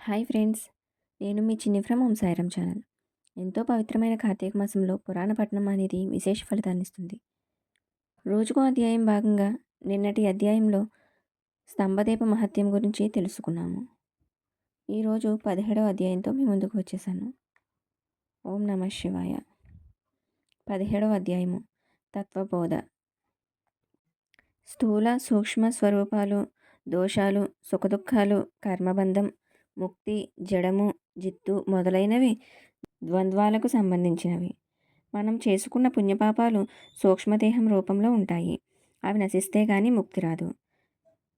Hi friends. నేను మీ చిన్ని from home Sairam channel. ఎంతో పవిత్రమైన కార్తీక మాసంలో పురాణ పఠనం అనేది విశేష ఫలితాన్ని ఇస్తుంది. రోజుకో అధ్యాయం భాగంగా నిన్నటి అధ్యాయంలో స్తంభదీప మహత్యం గురించి తెలుసుకున్నాము. ఈరోజు పదిహేడవ అధ్యాయంతో మీ ముందుకు వచ్చేసాను. ఓం నమ శివాయ. పదిహేడవ అధ్యాయము. తత్వబోధ. స్థూల సూక్ష్మ స్వరూపాలు దోషాలు సుఖదుఖాలు కర్మబంధం ముక్తి జడము జిత్తు మొదలైనవి ద్వంద్వాలకు సంబంధించినవి. మనం చేసుకున్న పుణ్యపాపాలు సూక్ష్మదేహం రూపంలో ఉంటాయి. అవి నశిస్తే కానీ ముక్తి రాదు.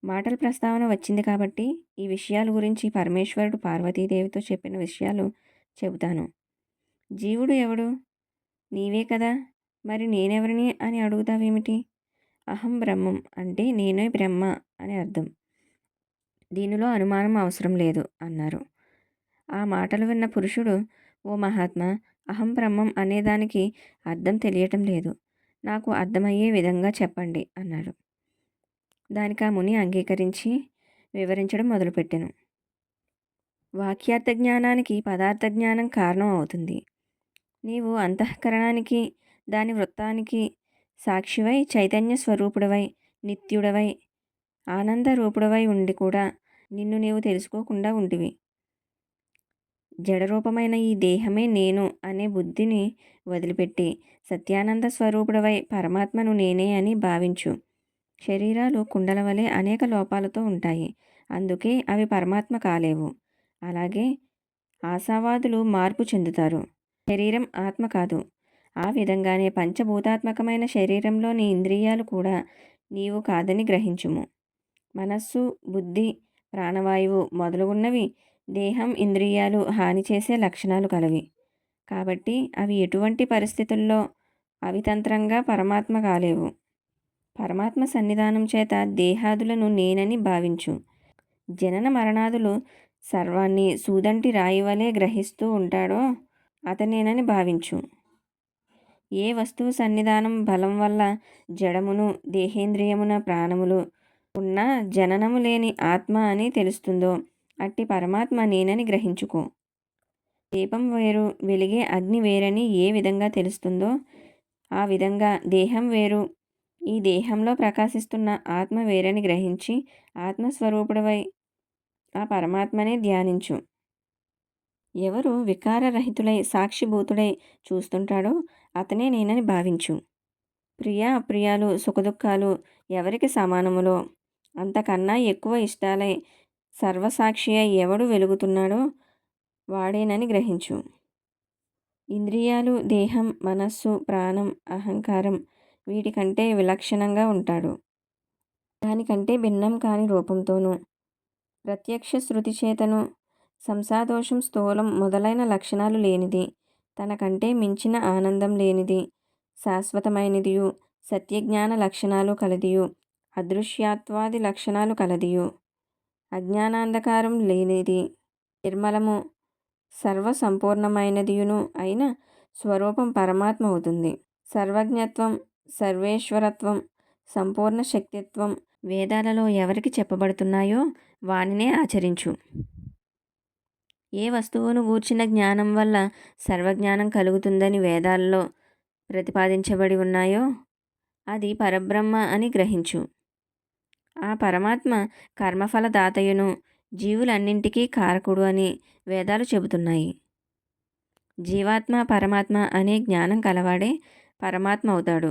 మాటల ప్రస్తావన వచ్చింది కాబట్టి ఈ విషయాల గురించి పరమేశ్వరుడు పార్వతీదేవితో చెప్పిన విషయాలు చెబుతాను. జీవుడు ఎవడు? నీవే కదా? మరి నేనెవరిని అని అడుగుతావేమిటి? అహం బ్రహ్మం అంటే నేనే బ్రహ్మ అని అర్థం. దీనిలో అనుమానం అవసరం లేదు అన్నారు. ఆ మాటలు విన్న పురుషుడు ఓ మహాత్మా అహం బ్రహ్మం అనేదానికి అర్థం తెలియటం లేదు. నాకు అర్థమయ్యే విధంగా చెప్పండి అన్నాడు. దానికి ఆ ముని అంగీకరించి వివరించడం మొదలుపెట్టాను. వాక్యార్థ జ్ఞానానికి పదార్థ జ్ఞానం కారణం అవుతుంది. నీవు అంతఃకరణానికి దాని వృత్తానికి సాక్షివై చైతన్య స్వరూపుడవై నిత్యుడవై ఆనంద రూపుడవై ఉండి కూడా నిన్ను నీవు తెలుసుకోకుండా ఉంటివి. జడరూపమైన ఈ దేహమే నేను అనే బుద్ధిని వదిలిపెట్టి సత్యానంద స్వరూపుడవై పరమాత్మను నేనే అని భావించు. శరీరాలు కుండల వలె అనేక లోపాలతో ఉంటాయి. అందుకే అవి పరమాత్మ కాలేవు. అలాగే ఆశావాదులు మార్పు చెందుతారు. శరీరం ఆత్మ కాదు. ఆ విధంగానే పంచభూతాత్మకమైన శరీరంలోని ఇంద్రియాలు కూడా నీవు కాదని గ్రహించుము. మనస్సు బుద్ధి ప్రాణవాయువు మొదలుగున్నవి దేహం ఇంద్రియాలు హాని చేసే లక్షణాలు కలవి. కాబట్టి అవి ఎటువంటి పరిస్థితుల్లో అవితంత్రంగా పరమాత్మ కాలేవు. పరమాత్మ సన్నిధానం చేత దేహాదులను నేనని భావించు. జనన మరణాదులు సర్వాన్ని సూదంటి రాయి వలె గ్రహిస్తూ ఉంటాడో అతనేనని భావించు. ఏ వస్తువు సన్నిధానం బలం వల్ల జడమును దేహేంద్రియమున ప్రాణములు ఉన్న జననము లేని ఆత్మ అని తెలుస్తుందో అట్టి పరమాత్మ నేనని గ్రహించుకో. దీపం వేరు వెలిగే అగ్ని వేరని ఏ విధంగా తెలుస్తుందో ఆ విధంగా దేహం వేరు. ఈ దేహంలో ప్రకాశిస్తున్న ఆత్మ వేరని గ్రహించి ఆత్మస్వరూపుడవై ఆ పరమాత్మనే ధ్యానించు. ఎవరు వికారరహితులై సాక్షిభూతుడై చూస్తుంటాడో అతనే నేనని భావించు. ప్రియ అప్రియాలు సుఖదుఖాలు ఎవరికి సమానములో? అంతకన్నా ఎక్కువ ఇష్టాలై. సర్వసాక్షి ఎవడు వెలుగుతున్నాడో వాడేనని గ్రహించు. ఇంద్రియాలు దేహం మనస్సు ప్రాణం అహంకారం వీటికంటే విలక్షణంగా ఉంటాడు. దానికంటే భిన్నం కాని రూపంతోనూ ప్రత్యక్ష శృతి చేతను సంసాదోషం స్థూలం మొదలైన లక్షణాలు లేనిది తనకంటే మించిన ఆనందం లేనిది శాశ్వతమైనదియు సత్యజ్ఞాన లక్షణాలు కలదియు అదృశ్యాత్వాది లక్షణాలు కలదియు. అజ్ఞానాంధకారం లేనిది నిర్మలము సర్వసంపూర్ణమైనదియును అయిన స్వరూపం పరమాత్మ అవుతుంది. సర్వజ్ఞత్వం సర్వేశ్వరత్వం సంపూర్ణ శక్తిత్వం వేదాలలో ఎవరికి చెప్పబడుతున్నాయో వానినే ఆచరించు. ఏ వస్తువును గూర్చిన జ్ఞానం వల్ల సర్వజ్ఞానం కలుగుతుందని వేదాల్లో ప్రతిపాదించబడి ఉన్నాయో అది పరబ్రహ్మ అని గ్రహించు. ఆ పరమాత్మ కర్మఫల దాతయును జీవులన్నింటికీ కారకుడు అని వేదాలు చెబుతున్నాయి. జీవాత్మ పరమాత్మ అనే జ్ఞానం కలవాడే పరమాత్మ అవుతాడు.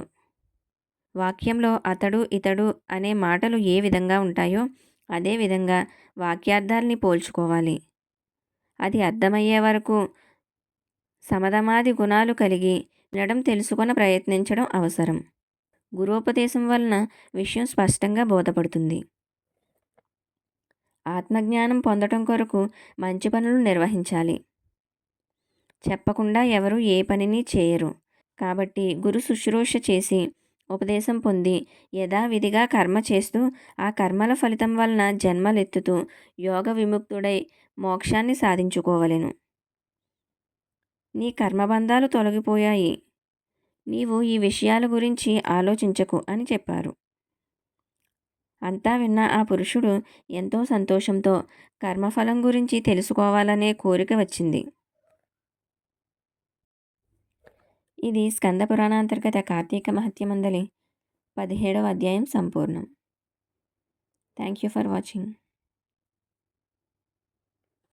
వాక్యంలో అతడు ఇతడు అనే మాటలు ఏ విధంగా ఉంటాయో అదే విధంగా వాక్యార్థాల్ని పోల్చుకోవాలి. అది అర్థమయ్యే వరకు సమధమాది గుణాలు కలిగి వినడం తెలుసుకొని ప్రయత్నించడం అవసరం. గురోపదేశం వలన విషయం స్పష్టంగా బోధపడుతుంది. ఆత్మజ్ఞానం పొందటం కొరకు మంచి పనులు నిర్వహించాలి. చెప్పకుండా ఎవరు ఏ పనిని చేయరు. కాబట్టి గురు శుశ్రూష చేసి ఉపదేశం పొంది యథావిధిగా కర్మ చేస్తూ ఆ కర్మల ఫలితం వలన జన్మలెత్తుతూ యోగ విముక్తుడై మోక్షాన్ని సాధించుకోవలెను. నీ కర్మబంధాలు తొలగిపోయాయి. నీవు ఈ విషయాల గురించి ఆలోచించకు అని చెప్పారు. అంతా విన్న ఆ పురుషుడు ఎంతో సంతోషంతో కర్మఫలం గురించి తెలుసుకోవాలనే కోరిక వచ్చింది. ఇది స్కంద పురాణాంతర్గత కార్తీక మహత్యమందలి పదిహేడవ అధ్యాయం సంపూర్ణం. Thank you for watching.